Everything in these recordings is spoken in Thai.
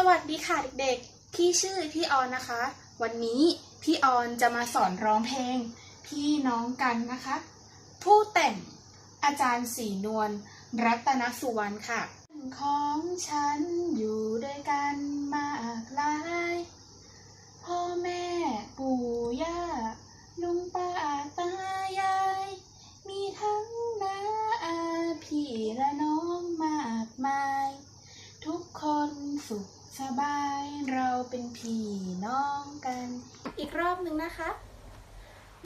สวัสดีค่ะเด็กๆ พี่ชื่อพี่ออนนะคะ วันนี้พี่ออนจะมาสอนร้องเพลง พี่น้องกันนะคะ ผู้แต่งอาจารย์สีนวลรัตนสุวรรณค่ะ ของฉันอยู่ด้วยกันมากหลาย พ่อแม่ปู่ย่าลุงป้าตายาย มีทั้งน้าอาพี่และน้องมากมาย ทุกคนสุข สบายเราเป็นพี่น้องกัน อีกรอบหนึ่งนะคะ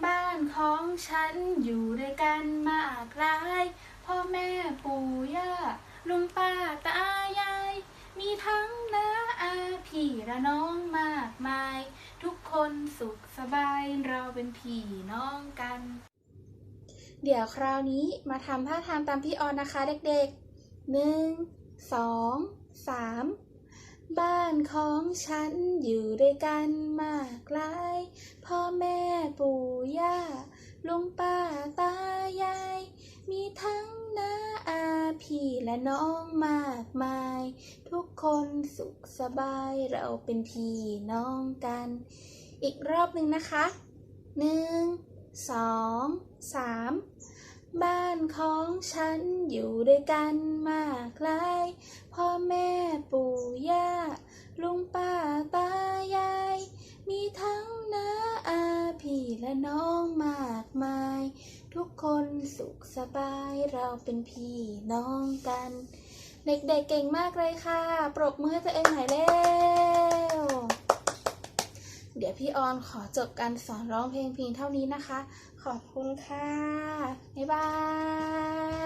บ้านของฉันอยู่ด้วยกันมากหลาย พ่อแม่ปู่ย่าลุงป้าตายาย มีทั้งน้าอาพี่และน้องมากมาย ทุกคนสุขสบายเราเป็นพี่น้องกัน เดี๋ยวคราวนี้มาทำท่าทางตามพี่ออนนะคะเด็กๆหนึ่งสองสาม บ้านของฉันอยู่ด้วยกันมากหลาย พ่อแม่ปู่ย่าลุงป้าตายาย มีทั้งน้าอาพี่และน้องมากมาย ทุกคนสุขสบายเราเป็นพี่น้องกัน อีกรอบหนึ่งนะคะหนึ่งสองสาม บ้านของฉันอยู่ด้วยกันมากหลายพ่อแม่ปู่ย่าลุงป้าตายาย มีทั้งน้าอาพี่และน้องมากมาย ทุกคนสุขสบายเราเป็นพี่น้องกัน เด็กๆเก่งมากเลยค่ะ ปรบมือให้ตัวเองหน่อยเร็ว ดี๋ยวพี่ออนขอจบการสอนร้องเพลงเพียงเท่านี้นะคะ ขอบคุณค่ะ บ๊ายบาย